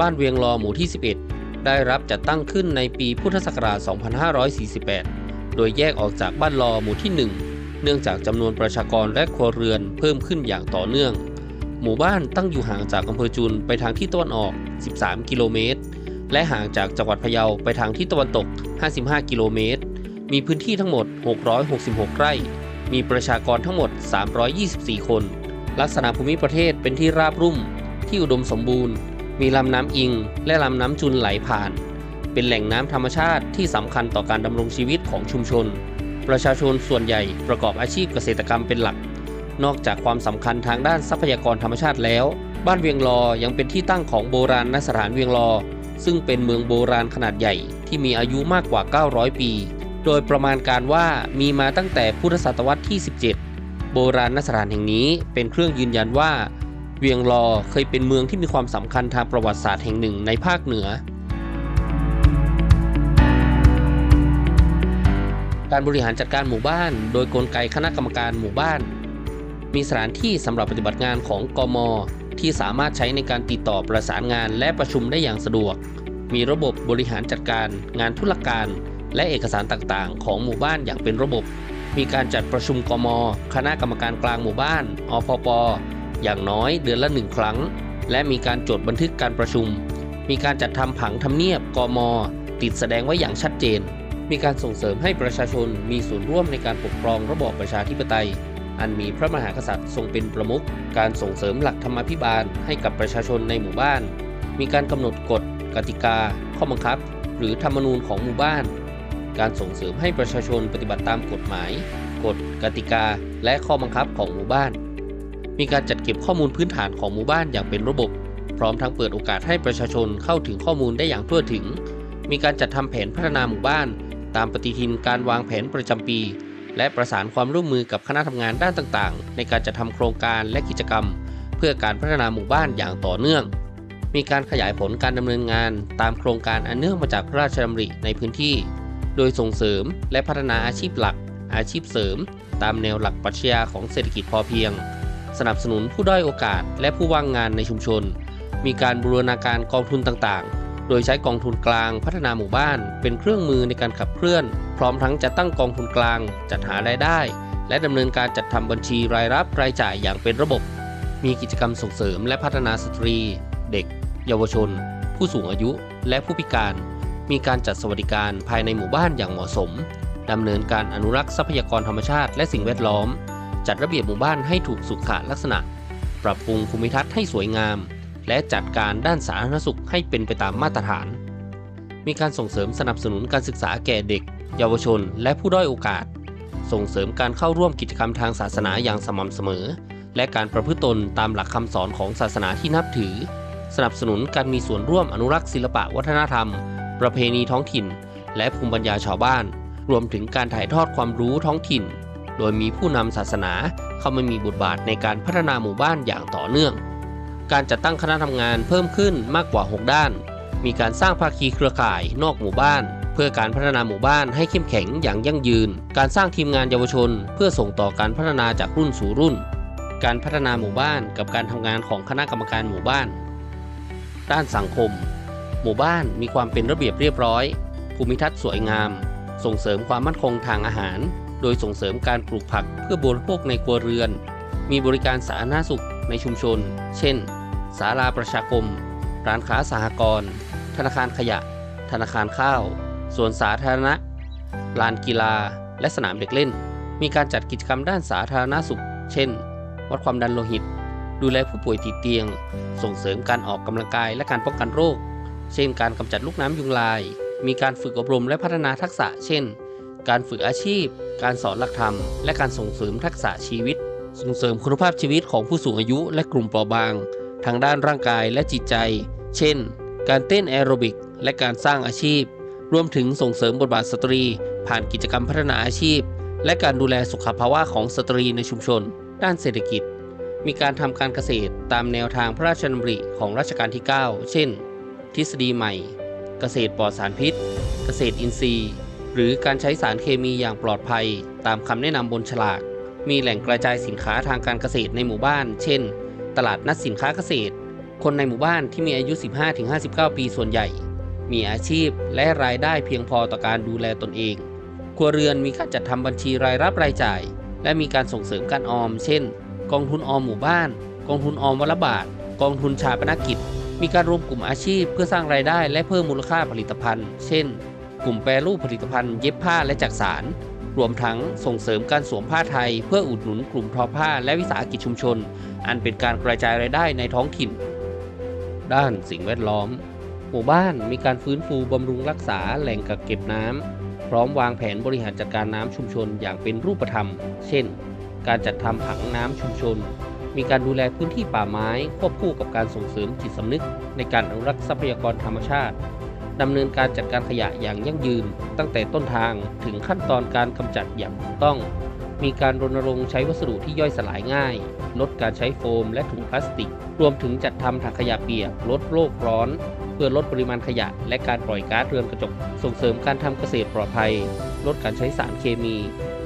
บ้านเวียงรอหมู่ที่ 11 ได้รับจัดตั้งขึ้นในปีพุทธศักราช 2548 โดยแยกออกจากบ้านรอหมู่ที่ 1 เนื่องจากจำนวนประชากรและครัวเรือนเพิ่มขึ้นอย่างต่อเนื่อง หมู่บ้านตั้งอยู่ห่างจากอำเภอจุนไปทางที่ตะวันออก 13 กิโลเมตร และห่างจากจังหวัดพะเยาไปทางที่ตะวันตก 55 กิโลเมตร มีพื้นที่ทั้งหมด 666 ไร่ มีประชากรทั้งหมด 324 คน ลักษณะภูมิประเทศเป็นที่ราบรุ่ม ที่อุดมสมบูรณ์ มีลำน้ำอิงและลำน้ำจุนไหลผ่าน เป็นแหล่งน้ำธรรมชาติที่สำคัญต่อการดำรงชีวิตของชุมชน ประชาชนส่วนใหญ่ประกอบอาชีพเกษตรกรรมเป็นหลัก นอกจากความสำคัญทางด้านทรัพยากรธรรมชาติแล้ว บ้านเวียงลอยังเป็นที่ตั้งของโบราณสถานเวียงลอ ซึ่งเป็นเมืองโบราณขนาดใหญ่ที่มีอายุมากกว่า 900 ปี โดยประมาณการว่ามีมาตั้งแต่พุทธศตวรรษที่ 17 โบราณสถานแห่งนี้เป็นเครื่องยืนยันว่า วียงลอเคยเป็นเมืองที่มีความสำคัญทางประวัติศาสตร์แห่งหนึ่งในภาคเหนือ การบริหารจัดการหมู่บ้าน โดยกลไกคณะกรรมการหมู่บ้าน มีสถานที่สำหรับปฏิบัติงานของกม ที่สามารถใช้ในการติดต่อประสานงานและประชุมได้อย่างสะดวก มีระบบบริหารจัดการงานธุรการ และเอกสารต่างๆ ของหมู่บ้านอย่างเป็นระบบ มีการจัดประชุมกม คณะกรรมการกลางหมู่บ้านอพป อย่างน้อยเดือนละหนึ่งครั้ง และมีการจดบันทึกการประชุม มีการจัดทำผังทำเนียบกม ติดแสดงไว้อย่างชัดเจน มีการส่งเสริมให้ประชาชนมีส่วนร่วมในการปกครองระบอบประชาธิปไตย อันมีพระมหากษัตริย์ทรงเป็นประมุขการส่งเสริมหลักธรรมาภิบาลให้กับประชาชนในหมู่บ้าน มีการกำหนดกฎ กติกา ข้อบังคับ หรือธรรมนูญของหมู่บ้าน การส่งเสริมให้ประชาชนปฏิบัติตามกฎหมาย กฎ กติกา และข้อบังคับของหมู่บ้าน มีการจัดเก็บข้อมูลพื้นฐานของหมู่บ้านอย่างเป็นระบบ พร้อมทั้งเปิดโอกาสให้ประชาชนเข้าถึงข้อมูลได้อย่างทั่วถึง มีการจัดทำแผนพัฒนาหมู่บ้าน ตามปฏิทินการวางแผนประจำปี และประสานความร่วมมือกับคณะทำงานด้านต่างๆ ในการจัดทำโครงการและกิจกรรม เพื่อการพัฒนาหมู่บ้านอย่างต่อเนื่อง มีการขยายผลการดำเนินงาน ตามโครงการอันเนื่องมาจากพระราชดำริในพื้นที่ โดยส่งเสริมและพัฒนาอาชีพหลัก อาชีพเสริม ตามแนวหลักปรัชญาของเศรษฐกิจพอเพียง สนับสนุนผู้ด้อยโอกาสและผู้ว่างงานในชุมชน มีการบูรณาการกองทุนต่างๆ โดยใช้กองทุนกลางพัฒนาหมู่บ้าน เป็นเครื่องมือในการขับเคลื่อน พร้อมทั้งจะตั้งกองทุนกลาง จัดหารายได้ และดำเนินการจัดทำบัญชีรายรับรายจ่ายอย่างเป็นระบบ มีกิจกรรมส่งเสริมและพัฒนาสตรี เด็ก เยาวชน ผู้สูงอายุ และผู้พิการ มีการจัดสวัสดิการภายในหมู่บ้านอย่างเหมาะสมดำเนินการอนุรักษ์ทรัพยากรธรรมชาติและสิ่งแวดล้อม จัดระเบียบหมู่บ้านให้ถูกสุขลักษณะ ปรับปรุงภูมิทัศน์ให้สวยงาม และจัดการด้านสาธารณสุขให้เป็นไปตามมาตรฐาน มีการส่งเสริมสนับสนุนการศึกษาแก่เด็ก เยาวชน และผู้ด้อยโอกาส ส่งเสริมการเข้าร่วมกิจกรรมทางศาสนาอย่างสม่ำเสมอ และการประพฤติตนตามหลักคำสอนของศาสนาที่นับถือ สนับสนุนการมีส่วนร่วมอนุรักษ์ศิลปะวัฒนธรรม ประเพณีท้องถิ่น และภูมิปัญญาชาวบ้าน รวมถึงการถ่ายทอดความรู้ท้องถิ่น โดยมีผู้นำศาสนาเข้ามามีบทบาทในการพัฒนาหมู่บ้านอย่างต่อเนื่อง การจัดตั้งคณะทำงานเพิ่มขึ้นมากกว่า 6 ด้าน มีการสร้างภาคีเครือข่ายนอกหมู่บ้าน เพื่อการพัฒนาหมู่บ้านให้เข้มแข็งอย่างยั่งยืน การสร้างทีมงานเยาวชน เพื่อส่งต่อการพัฒนาจากรุ่นสู่รุ่น การพัฒนาหมู่บ้านกับการทำงานของคณะกรรมการหมู่บ้าน ด้านสังคม หมู่บ้านมีความเป็นระเบียบเรียบร้อย ภูมิทัศน์สวยงาม ส่งเสริมความมั่นคงทางอาหาร โดยส่งเสริมการปลูกผักเพื่อบริโภคในครัวเรือน มีบริการสาธารณสุขในชุมชน เช่น ศาลาประชาคม ร้านค้าสหกรณ์ ธนาคารขยะ ธนาคารข้าว สวนสาธารณะ ลานกีฬา และสนามเด็กเล่น มีการจัดกิจกรรมด้านสาธารณสุข เช่น วัดความดันโลหิต ดูแลผู้ป่วยติดเตียง ส่งเสริมการออกกำลังกายและการป้องกันโรค เช่น การกำจัดลูกน้ำยุงลาย มีการฝึกอบรมและพัฒนาทักษะ เช่น การฝึกอาชีพ การสอนหลักธรรม และการส่งเสริมทักษะชีวิต ส่งเสริมคุณภาพชีวิตของผู้สูงอายุและกลุ่มเปราะบาง ทางด้านร่างกายและจิตใจ เช่น การเต้นแอโรบิก และการสร้างอาชีพ รวมถึงส่งเสริมบทบาทสตรี ผ่านกิจกรรมพัฒนาอาชีพ และการดูแลสุขภาวะของสตรีในชุมชน ด้านเศรษฐกิจ มีการทำการเกษตรตามแนวทางพระราชดำริของรัชกาลที่ 9 เช่น ทฤษฎีใหม่ เกษตรปลอดสารพิษ เกษตรอินทรีย์ หรือการใช้สารเคมีอย่างปลอดภัย ตามคำแนะนำบนฉลาก มีแหล่งกระจายสินค้าทางการเกษตรในหมู่บ้าน เช่น ตลาดนัดสินค้าเกษตร คนในหมู่บ้านที่มีอายุ 15-59 ปีส่วนใหญ่ มีอาชีพและรายได้เพียงพอต่อการดูแลตนเอง ครัวเรือนมีการจัดทำบัญชีรายรับรายจ่าย และมีการส่งเสริมการออม เช่น กองทุนออมหมู่บ้าน กองทุนออมวันละบาท กองทุนชาปนกิจ มีการรวมกลุ่มอาชีพเพื่อสร้างรายได้และเพิ่มมูลค่าผลิตภัณฑ์ เช่น กลุ่มแปรรูปผลิตภัณฑ์เย็บผ้าและจักสาร รวมทั้งส่งเสริมการสวมผ้าไทย เพื่ออุดหนุนกลุ่มทอผ้าและวิสาหกิจชุมชน อันเป็นการกระจายรายได้ในท้องถิ่น ด้านสิ่งแวดล้อม หมู่บ้านมีการฟื้นฟูบำรุงรักษาแหล่งกักเก็บน้ำพร้อมวางแผนบริหารจัดการน้ำชุมชนอย่างเป็นรูปธรรม เช่น การจัดทำผังน้ำชุมชนมีการดูแลพื้นที่ป่าไม้ควบคู่กับการส่งเสริมจิตสำนึกในการอนุรักษ์ทรัพยากรธรรมชาติ ดำเนินการจัดการขยะอย่างยั่งยืน ตั้งแต่ต้นทางถึงขั้นตอนการกำจัดอย่างถูกต้อง มีการรณรงค์ใช้วัสดุที่ย่อยสลายง่าย ลดการใช้โฟมและถุงพลาสติก รวมถึงจัดทำถังขยะเปียก ลดโลกร้อน เพื่อลดปริมาณขยะ และการปล่อยก๊าซเรือนกระจก ส่งเสริมการทำเกษตรปลอดภัย ลดการใช้สารเคมี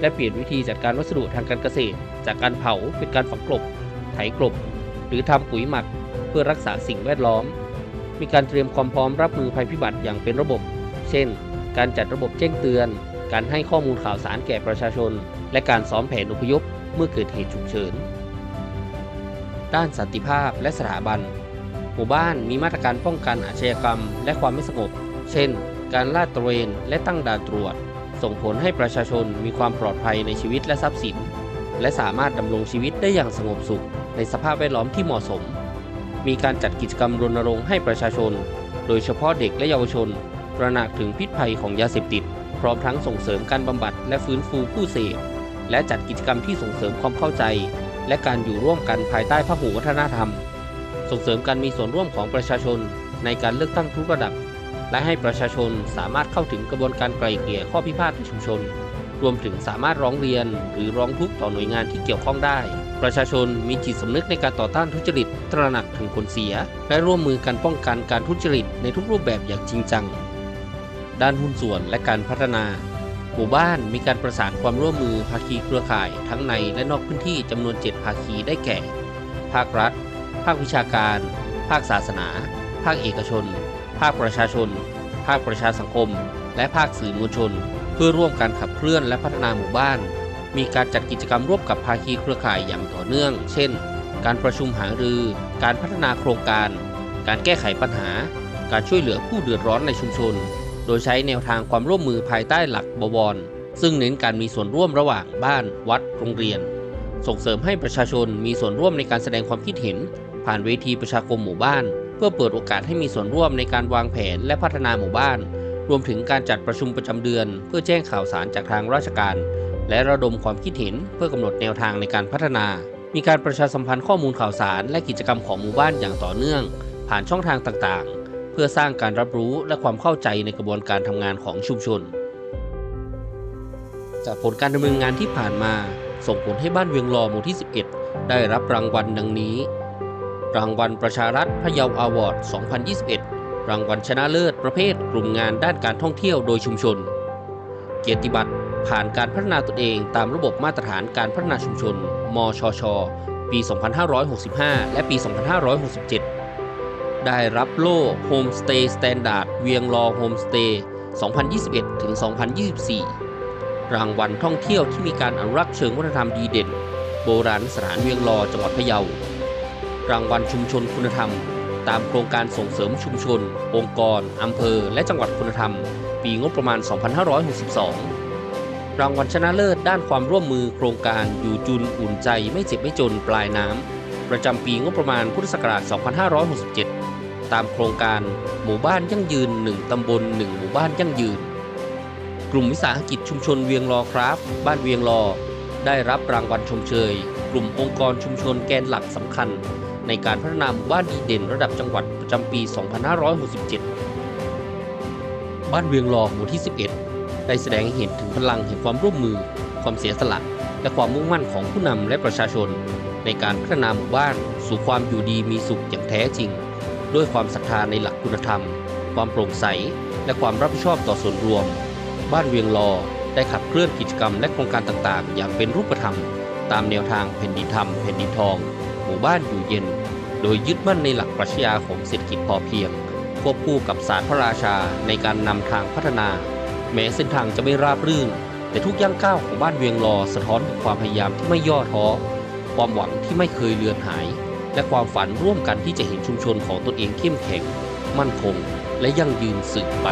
และเปลี่ยนวิธีจัดการวัสดุทางการเกษตร จากการเผาเป็นการฝังกลบ ไถกลบ หรือทำปุ๋ยหมัก เพื่อรักษาสิ่งแวดล้อม มีการเตรียมความพร้อมรับมือภัยพิบัติอย่างเป็นระบบ เช่น การจัดระบบแจ้งเตือน การให้ข้อมูลข่าวสารแก่ประชาชน และการซ้อมแผนอพยพเมื่อเกิดเหตุฉุกเฉิน ด้านสันติภาพและสถาบัน หมู่บ้านมีมาตรการป้องกันอาชญากรรม และความไม่สงบ เช่น การลาดตระเวนและตั้งด่านตรวจ ส่งผลให้ประชาชนมีความปลอดภัยในชีวิตและทรัพย์สิน และสามารถดำรงชีวิตได้อย่างสงบสุขในสภาพแวดล้อมที่เหมาะสม มีการจัดกิจกรรมรณรงค์ให้ประชาชน โดยเฉพาะเด็กและเยาวชนตระหนักถึงพิษภัยของยาเสพติด พร้อมทั้งส่งเสริมการบำบัดและฟื้นฟูผู้เสพและจัดกิจกรรมที่ส่งเสริมความเข้าใจ และการอยู่ร่วมกันภายใต้พหูวัฒนธรรม ส่งเสริมการมีส่วนร่วมของประชาชนในการเลือกตั้งทุกระดับ และให้ประชาชนสามารถเข้าถึงกระบวนการไกล่เกลี่ยข้อพิพาทในชุมชน รวมถึงสามารถร้องเรียนหรือร้องทุกข์ต่อหน่วยงานที่เกี่ยวข้องได้ ประชาชนมีจิตสำนึกในการต่อต้านทุจริต ตระหนักถึงผลเสีย และร่วมมือกันป้องกันการทุจริตในทุกรูปแบบอย่างจริงจัง ด้านหุ้นส่วนและการพัฒนา หมู่บ้านมีการประสานความร่วมมือภาคีเครือข่ายทั้งในและนอกพื้นที่จำนวน 7 ภาคีได้แก่ ภาครัฐ ภาควิชาการ ภาคศาสนา ภาคเอกชน ภาคประชาชน ภาคประชาสังคม และภาคสื่อมวลชน เพื่อร่วมการขับเคลื่อนและพัฒนาหมู่บ้าน มีการจัดกิจกรรมร่วมกับภาคีเครือข่ายอย่างต่อเนื่อง เช่น การประชุมหารือ การพัฒนาโครงการ การแก้ไขปัญหา การช่วยเหลือผู้เดือดร้อนในชุมชน โดยใช้แนวทางความร่วมมือภายใต้หลักบวร ซึ่งเน้นการมีส่วนร่วมระหว่างบ้าน วัด โรงเรียน ส่งเสริมให้ประชาชนมีส่วนร่วมในการแสดงความคิดเห็น ผ่านเวทีประชาคมหมู่บ้าน เพื่อเปิดโอกาสให้มีส่วนร่วมในการวางแผนและพัฒนาหมู่บ้าน รวมถึงการจัดประชุมประจำเดือน เพื่อแจ้งข่าวสารจากทางราชการ และระดมความคิดเห็นเพื่อกำหนดแนวทางในการพัฒนา มีการประชาสัมพันธ์ข้อมูลข่าวสาร และกิจกรรมของหมู่บ้านอย่างต่อเนื่อง ผ่านช่องทางต่างๆ เพื่อสร้างการรับรู้และความเข้าใจในกระบวนการทำงานของชุมชน จากผลการดำเนินงานที่ผ่านมา ส่งผลให้บ้านเวียงลอหมู่ที่ 11 ได้รับรางวัลดังนี้ รางวัลประชารัฐพะเยาอาวอร์ด 2021 รางวัลชนะเลิศประเภทกลุ่มงานด้านการท่องเที่ยวโดยชุมชน เกียรติบัตร ผ่านการพัฒนาตนเองตามระบบมาตรฐานการพัฒนาชุมชน มชช ปี 2565 และปี 2567 ได้รับโล่ Homestay Standard เวียงลอ Homestay 2021 ถึง 2024 รางวัลท่องเที่ยวที่มีการอนุรักษ์เชิงวัฒนธรรมดีเด่น โบราณสถานเวียงลอจังหวัดพะเยา รางวัลชุมชนคุณธรรม ตามโครงการส่งเสริมชุมชน องค์กร อำเภอ และจังหวัดคุณธรรม ปีงบประมาณ 2562 รางวัลชนะเลิศด้านความร่วมมือโครงการอยู่จุนอุ่นใจไม่เจ็บไม่จนปลายน้ำ ประจำปีงบประมาณพุทธศักราช 2567 ตามโครงการหมู่บ้านยั่งยืน 1 ตำบล 1 หมู่บ้านยั่งยืน กลุ่มวิสาหกิจชุมชนเวียงลอคราฟบ้านเวียงลอ ได้รับรางวัลชมเชย กลุ่มองค์กรชุมชนแกนหลักสำคัญ ในการพัฒนาหมู่บ้านดีเด่นระดับจังหวัดประจำปี 2567 บ้านเวียงลอหมู่ที่ 11 ได้แสดงให้เห็นถึงพลังแห่งความร่วมมือ ความเสียสละ และความมุ่งมั่นของผู้นำและประชาชน ในการพัฒนาหมู่บ้าน สู่ความอยู่ดีมีสุขอย่างแท้จริง ด้วยความศรัทธาในหลักคุณธรรม ความโปร่งใส และความรับผิดชอบต่อส่วนรวม บ้านเวียงลอได้ขับเคลื่อนกิจกรรมและโครงการต่างๆ อย่างเป็นรูปธรรม ตามแนวทางแผ่นดินธรรมแผ่นดินทอง หมู่บ้านอยู่เย็น โดยยึดมั่นในหลักปรัชญาของเศรษฐกิจพอเพียง ควบคู่กับศาสตร์พระราชาในการนำทางพัฒนา แม้เส้นทางจะไม่ราบรื่น แต่ทุกย่างก้าวของบ้านเวียงรอสะท้อนถึงความพยายามที่ไม่ย่อท้อ ความหวังที่ไม่เคยเลือนหาย และความฝันร่วมกันที่จะเห็นชุมชนของตนเองเข้มแข็ง มั่นคง และยั่งยืนสืบไป